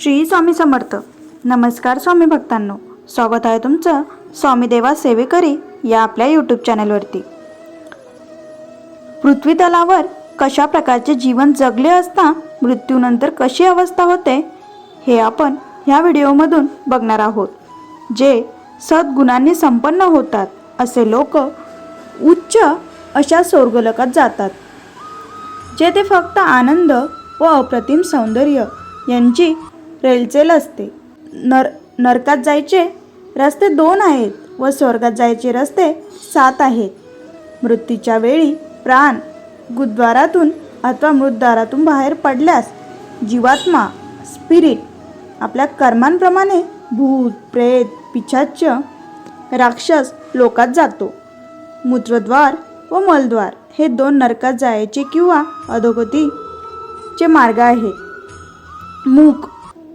श्री स्वामी समर्थ. नमस्कार स्वामी भक्तांनो. स्वागत आहे तुमचं स्वामी देवा सेवेकरी या आपल्या यूट्यूब चॅनलवरती पृथ्वी तलावर कशा प्रकारचे जीवन जगले असता मृत्यूनंतर कशी अवस्था होते हे आपण ह्या व्हिडिओमधून बघणार आहोत. जे सद्गुणांनी संपन्न होतात असे लोक उच्च अशा स्वर्गलोकात जातात. जेथे फक्त आनंद व अप्रतिम सौंदर्य यांची रेलचेल असते. नर नरकात जायचे रस्ते दोन आहेत व स्वर्गात जायचे रस्ते सात आहेत. मृत्यूच्या वेळी प्राण गुद्वारातून अथवा मृतद्वारातून बाहेर पडल्यास जीवात्मा स्पिरिट आपल्या कर्मांप्रमाणे भूत प्रेत पिछाच्य राक्षस लोकात जातो. मूत्रद्वार व मलद्वार हे दोन नरकात जायचे किंवा अधोगतीचे मार्ग आहेत मूक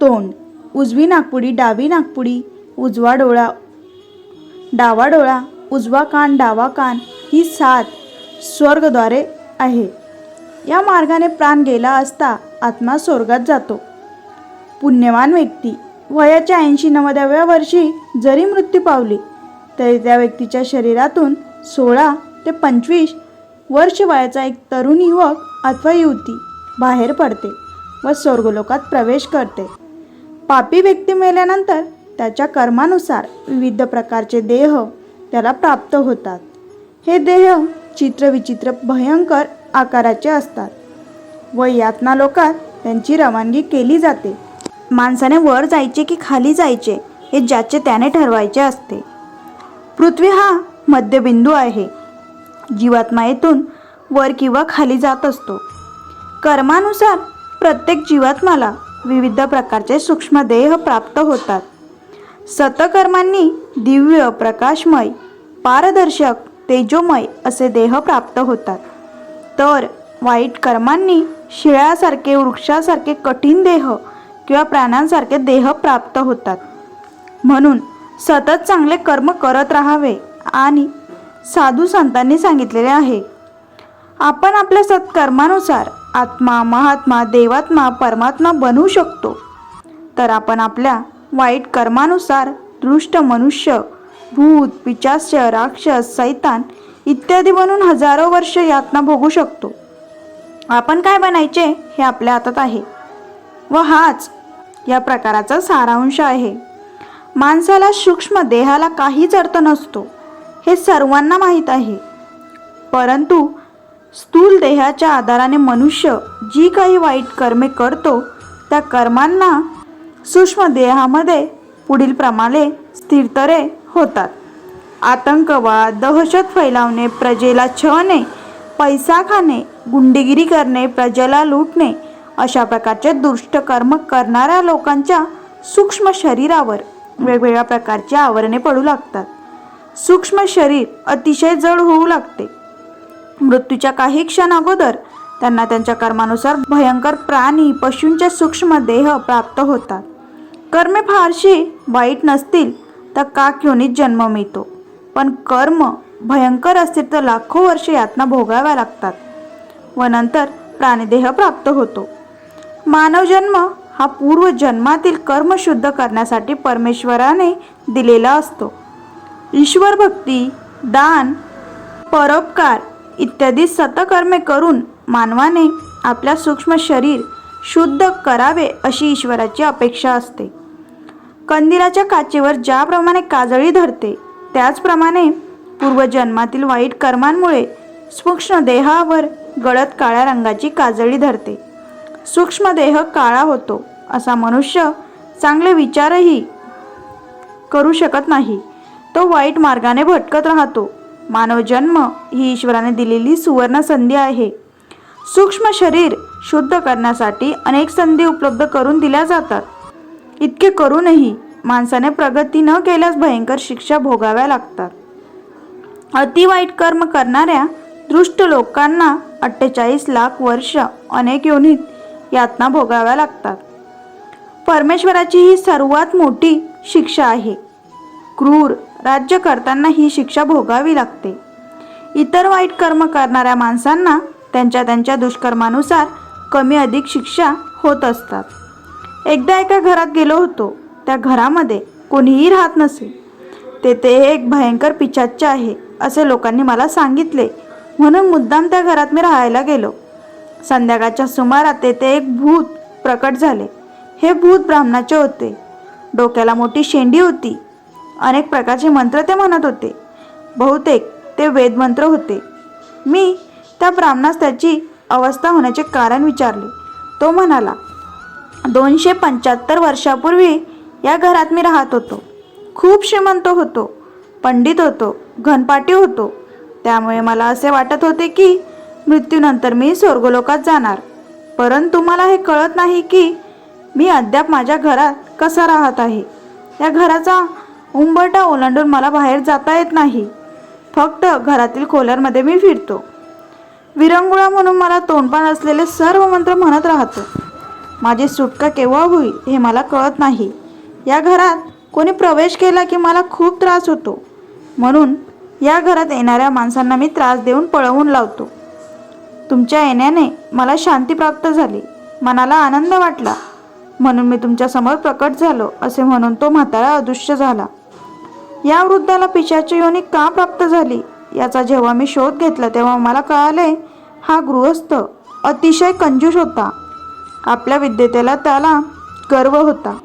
तोंड. उजवी नागपुडी डावी नागपुडी उजवा डोळा डावा डोळा उजवा कान डावा कान ही सात स्वर्गद्वारे आहे. या मार्गाने प्राण गेला असता आत्मा स्वर्गात जातो. पुण्यवान व्यक्ती. वयाच्या ऐंशी नव्वदाव्या वर्षी जरी मृत्यू पावली तरी त्या व्यक्तीच्या शरीरातून सोळा ते पंचवीस वर्ष वयाचा एक तरुण युवक अथवा युवती बाहेर पडते व स्वर्गलोकात प्रवेश करते. पापी व्यक्ती मेल्यानंतर त्याच्या कर्मानुसार विविध प्रकारचे देह त्याला प्राप्त होतात. हे देह चित्रविचित्र भयंकर आकाराचे असतात. व यातना लोकात त्यांची रवानगी केली जाते. माणसाने वर जायचे की खाली जायचे हे ज्याचे त्याने ठरवायचे असते. पृथ्वी हा मध्यबिंदू आहे. जीवात्मा येथून वर किंवा खाली जात असतो. कर्मानुसार प्रत्येक जीवात्माला विविध प्रकारचे सूक्ष्म देह प्राप्त होतात. सतकर्मांनी दिव्य प्रकाशमय पारदर्शक तेजोमय असे देह प्राप्त होतात. तर वाईट कर्मांनी शिळ्यासारखे वृक्षासारखे कठीण देह किंवा प्राण्यांसारखे देह प्राप्त होतात. म्हणून सतत चांगले कर्म करत राहावे आणि साधू संतांनी सांगितलेले आहे. आपण आपल्या सत्कर्मानुसार आत्मा महात्मा देवात्मा परमात्मा बनवू शकतो. तर आपण आपल्या वाईट कर्मानुसार दृष्ट मनुष्य भूत पिचास्य राक्षस सैतान इत्यादी बनून हजारो वर्ष यातना भोगू शकतो. आपण काय बनायचे हे आपल्या हातात आहे. व हाच या प्रकाराचा सारांश आहे. माणसाला सूक्ष्म देहाला काहीच अर्थ नसतो. हे सर्वांना माहीत आहे. परंतु स्थूल देहाच्या आधाराने मनुष्य जी काही वाईट कर्मे करतो त्या कर्मांना सूक्ष्म देहामध्ये पुढील प्रमाणे स्थिरतरे होतात. आतंकवाद दहशत फैलावणे प्रजेला छळणे पैसा खाणे गुंडेगिरी करणे प्रजेला लुटणे अशा प्रकारचे दुष्ट कर्म करणाऱ्या लोकांच्या सूक्ष्म शरीरावर वेगवेगळ्या प्रकारची आवरणे पडू लागतात. सूक्ष्म शरीर अतिशय जड होऊ लागते. मृत्यूच्या काही क्षण अगोदर त्यांना त्यांच्या कर्मानुसार भयंकर प्राणी पशूंचे सूक्ष्म देह प्राप्त होतात. कर्मे फारशी वाईट नसतील तर काक योनीत जन्म मिळतो. पण कर्म भयंकर असतील तर लाखो वर्ष यातना भोगाव्या लागतात व नंतर प्राणीदेह प्राप्त होतो. मानव जन्म हा पूर्व जन्मातील कर्म शुद्ध करण्यासाठी परमेश्वराने दिलेला असतो. ईश्वर भक्ती दान परोपकार इत्यादी सतकर्मे करून मानवाने आपल्या सूक्ष्म शरीर शुद्ध करावे अशी ईश्वराची अपेक्षा असते. कंदिराच्या काचेवर ज्याप्रमाणे काजळी धरते त्याचप्रमाणे पूर्वजन्मातील वाईट कर्मांमुळे सूक्ष्म देहावर गळत काळ्या रंगाची काजळी धरते. सूक्ष्म देह काळा होतो असा मनुष्य चांगले विचारही करू शकत नाही. तो वाईट मार्गाने भटकत राहतो. मानव जन्म ही ईश्वराने दिलेली सुवर्ण संधी आहे. सूक्ष्म शरीर शुद्ध करण्यासाठी अनेक संधी उपलब्ध करून दिल्या जातात. इतके करूनही माणसाने प्रगती न केल्यास भयंकर शिक्षा भोगाव्या लागतात. अतिवाईट कर्म करणाऱ्या दृष्ट लोकांना अठ्ठेचाळीस लाख वर्ष अनेक योनीत यातना भोगाव्या लागतात. परमेश्वराची ही सर्वात मोठी शिक्षा आहे. क्रूर राज्य करताना ही शिक्षा भोगावी लागते. इतर वाईट कर्म करणाऱ्या माणसांना त्यांच्या त्यांच्या दुष्कर्मानुसार कमी अधिक शिक्षा होत असतात. एकदा एका घरात गेलो होतो. त्या घरामध्ये कोणीही राहत नसे. तेथे एक भयंकर पिचाच्च आहे असे लोकांनी मला सांगितले. म्हणून मुद्दाम त्या घरात मी राहायला गेलो. संध्याकाळच्या सुमारात तेथे एक भूत प्रकट झाले. हे भूत ब्राह्मणाचे होते. डोक्याला मोठी शेंडी होती. अनेक प्रकारचे मंत्र ते म्हणत होते. बहुतेक ते वेदमंत्र होते. मी त्या ब्राह्मणास त्याची अवस्था होण्याचे कारण विचारले. तो म्हणाला दोनशे पंच्याहत्तर वर्षापूर्वी या घरात मी राहत होतो. खूप श्रीमंत होतो पंडित होतो घनपाटी होतो. त्यामुळे मला असे वाटत होते की मृत्यूनंतर मी स्वर्गलोकात जाणार. परंतु मला हे कळत नाही की मी अद्याप माझ्या घरात कसा राहत आहे. या घराचा उंबरटा ओलांडून मला बाहेर जाता येत नाही. फक्त घरातील खोल्यांमध्ये मी फिरतो. विरंगुळा म्हणून मला तोंडपान असलेले सर्व मंत्र म्हणत राहतो. माझी सुटका केव्हा होईल हे मला कळत नाही. या घरात कोणी प्रवेश केला की मला खूप त्रास होतो. म्हणून या घरात येणाऱ्या माणसांना मी त्रास देऊन पळवून लावतो. तुमच्या येण्याने मला शांती प्राप्त झाली. मनाला आनंद वाटला. म्हणून मी तुमच्यासमोर प्रकट झालो असे म्हणून तो म्हातारा अदृश्य झाला. या वृद्धाला पिशाची योनी का प्राप्त झाली? याचा जेव्हा मी शोध घेतला तेव्हा मला कळाले हा गृहस्थ अतिशय कंजूस होता. आपल्या विद्येतेला त्याला गर्व होता.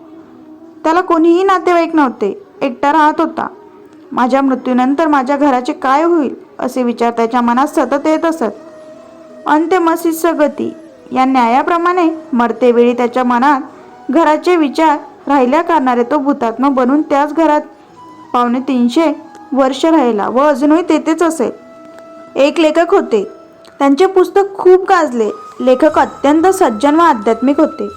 त्याला कोणीही नातेवाईक नव्हते एकटा राहत होता. माझ्या मृत्यूनंतर माझ्या घराचे काय होईल असे विचार त्याच्या मनात सतत येत असत. अंत्यमसिस गती या न्यायाप्रमाणे मरतेवेळी त्याच्या मनात घराचे विचार राहिल्या कारणाने तो भूतात्मा बनून त्याच घरात पावणे तीनशे वर्ष राहिला व अजूनही तेथेच असेल एक लेखक होते. त्यांचे पुस्तक खूप गाजले. लेखक अत्यंत सज्जन व आध्यात्मिक होते.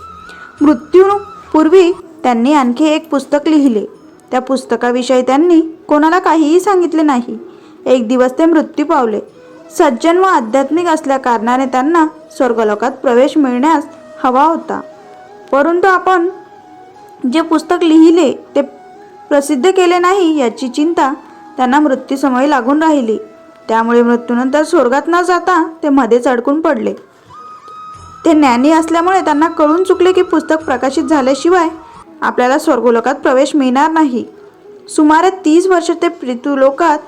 मृत्यूपूर्वी त्यांनी आणखी एक पुस्तक लिहिले. त्या पुस्तकाविषयी त्यांनी कोणाला काहीही सांगितले नाही. एक दिवस ते मृत्यू पावले. सज्जन व आध्यात्मिक असल्या कारणाने त्यांना स्वर्गलोकात प्रवेश मिळण्यास हवा होता. परंतु आपण जे पुस्तक लिहिले ते प्रसिद्ध केले नाही याची चिंता त्यांना मृत्यूसमयी लागून राहिली. त्यामुळे मृत्यूनंतर स्वर्गात न जाता ते मध्येच अडकून पडले. ते ज्ञानी असल्यामुळे त्यांना कळून चुकले की पुस्तक प्रकाशित झाल्याशिवाय आपल्याला स्वर्गलोकात प्रवेश मिळणार नाही. सुमारे तीस वर्ष ते पृथ्वीलोकात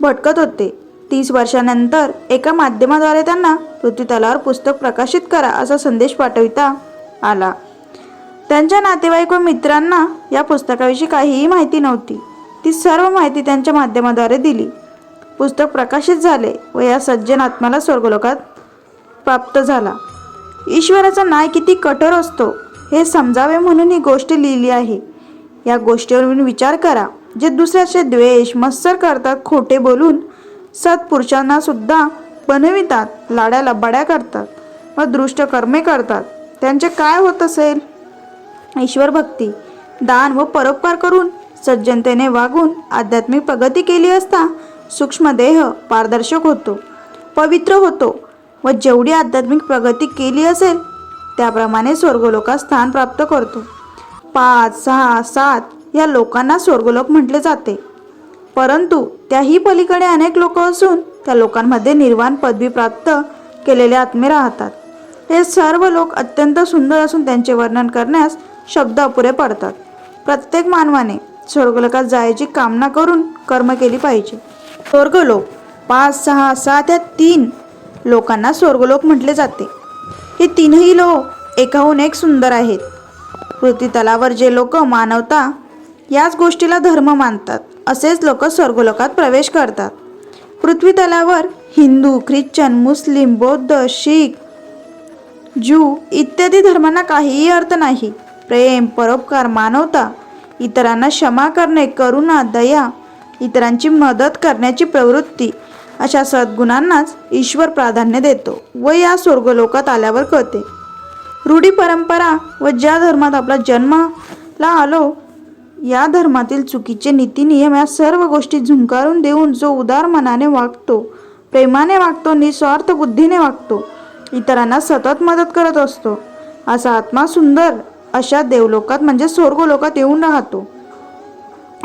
भटकत होते. तीस वर्षानंतर एका माध्यमाद्वारे त्यांना पृथ्वीतलावर पुस्तक प्रकाशित करा असा संदेश पाठविता आला. त्यांच्या नातेवाईक व मित्रांना या पुस्तकाविषयी काहीही माहिती नव्हती. ती सर्व माहिती त्यांच्या माध्यमाद्वारे दिली. पुस्तक प्रकाशित झाले व या सज्जन आत्म्याला स्वर्गलोकात प्राप्त झाला. ईश्वराचा न्याय किती कठोर असतो हे समजावे म्हणून ही गोष्ट लिहिली आहे. या गोष्टीवरून विचार करा. जे दुसऱ्याचे द्वेष मत्सर करतात खोटे बोलून सत्पुरुषांना सुद्धा बनवितात लाड्या लबाड्या करतात व दृष्ट कर्मे करतात. त्यांचे काय होत असेल? ईश्वर भक्ती दान व परोपकार करून सज्जनतेने वागून आध्यात्मिक प्रगती केली असता सूक्ष्म देह पारदर्शक होतो पवित्र होतो व जेवढी आध्यात्मिक प्रगती केली असेल त्याप्रमाणे स्वर्गलोकात स्थान प्राप्त करतो. पाच सहा सात या लोकांना स्वर्गलोक म्हटले जाते. परंतु त्याही पलीकडे अनेक लोक असून त्या लोकांमध्ये निर्वाण पदवी प्राप्त केलेले आत्मे राहतात. हे सर्व लोक अत्यंत सुंदर असून त्यांचे वर्णन करण्यास शब्द अपुरे पडतात. प्रत्येक मानवाने स्वर्गलोकात जायची कामना करून कर्म केली पाहिजे. स्वर्गलोक पाच सहा सात या तीन लोकांना स्वर्गलोक म्हटले जाते. हे तीनही लोक एकाहून एक सुंदर आहेत. पृथ्वी तलावर जे लोक मानवता याच गोष्टीला धर्म मानतात असेच लोक स्वर्गलोकात प्रवेश करतात. पृथ्वी तलावर हिंदू ख्रिश्चन मुस्लिम बौद्ध शीख ज्यू इत्यादी धर्मांना काहीही अर्थ नाही. प्रेम परोपकार मानवता. इतरांना क्षमा करणे करुणा दया इतरांची मदत करण्याची प्रवृत्ती. अशा सद्गुणांनाच ईश्वर प्राधान्य देतो व या स्वर्गलोकात आल्यावर कळते. रूढी परंपरा व ज्या धर्मात आपला जन्माला आलो या धर्मातील चुकीचे नीतिनियम या सर्व गोष्टी झुंकारून देऊन जो उदार मनाने वागतो प्रेमाने वागतो निस्वार्थ बुद्धीने वागतो इतरांना सतत मदत करत असतो. असा आत्मा सुंदर अशा देवलोकात म्हणजे स्वर्गलोकात येऊन राहतो.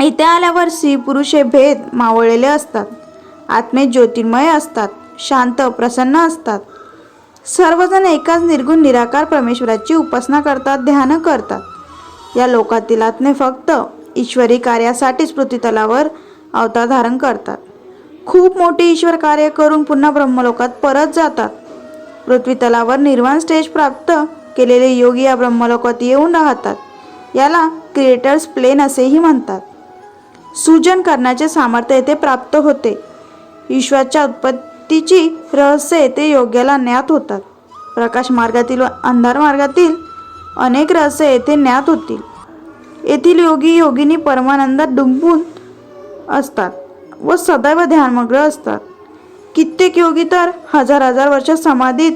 इथे आल्यावर स्त्री पुरुष हे भेद मावळलेले असतात. आत्मे ज्योतिर्मय असतात. शांत प्रसन्न असतात. सर्वजण एकाच निर्गुण निराकार परमेश्वराची उपासना करतात ध्यान करतात. या लोकातील आत्मे फक्त ईश्वरी कार्यासाठीच पृथ्वीतलावर अवतार धारण करतात. खूप मोठे ईश्वर कार्य करून पुन्हा ब्रह्मलोकात परत जातात. पृथ्वीतलावर निर्वाण स्टेज प्राप्त केलेले योगी या ब्रह्मलोकात येऊन राहतात. याला क्रिएटर्स प्लेन असेही म्हणतात. सूजन करण्याचे सामर्थ्य येथे प्राप्त होते. ईश्वराच्या उत्पत्तीची रहस्य येथे योग्याला ज्ञात होतात. प्रकाश मार्गातील व अंधार मार्गातील अनेक रहस्य येथे ज्ञात होतील. येथील योगी योगिनी परमानंदात डुंबून असतात व सदैव ध्यानमग्न असतात. कित्येक योगी तर हजार हजार वर्ष समाधीत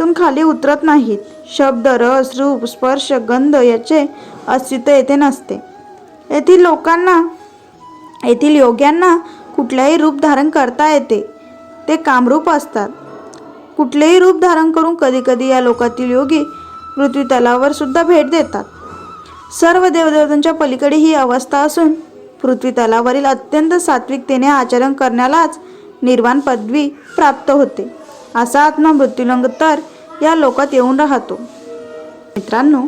समाधीतून खाली उतरत नाहीत. शब्द रस रूप स्पर्श गंध याचे अस्तित्व येथे नसते. येथील लोकांना येथील योग्यांना कुठल्याही रूप धारण करता येते. ते कामरूप असतात. कुठलेही रूप धारण करून कधीकधी या लोकातील योगी पृथ्वी तलावर सुद्धा भेट देतात. सर्व देवदेवतांच्या पलीकडे ही अवस्था असून पृथ्वी तलावरील अत्यंत सात्विकतेने आचरण करण्यालाच निर्वाण पदवी प्राप्त होते. असा आत्मा मृत्युलंग तर या लोकात येऊन राहतो. मित्रांनो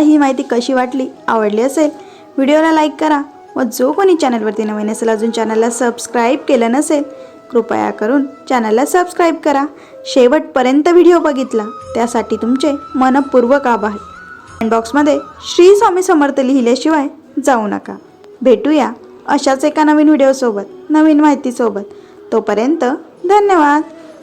ही माहिती कशी वाटली आवडली असेल व्हिडिओला लाईक करा व जो कोणी चॅनलवरती नवीन असेल अजून चॅनलला सबस्क्राईब केलं नसेल कृपया करून चॅनलला सबस्क्राईब करा. शेवटपर्यंत व्हिडिओ बघितला त्यासाठी तुमचे मनपूर्वक आभार. कमेंट बॉक्समध्ये श्री स्वामी समर्थ लिहिल्याशिवाय जाऊ नका. भेटूया अशाच एका नवीन व्हिडिओसोबत नवीन माहितीसोबत. तोपर्यंत धन्यवाद.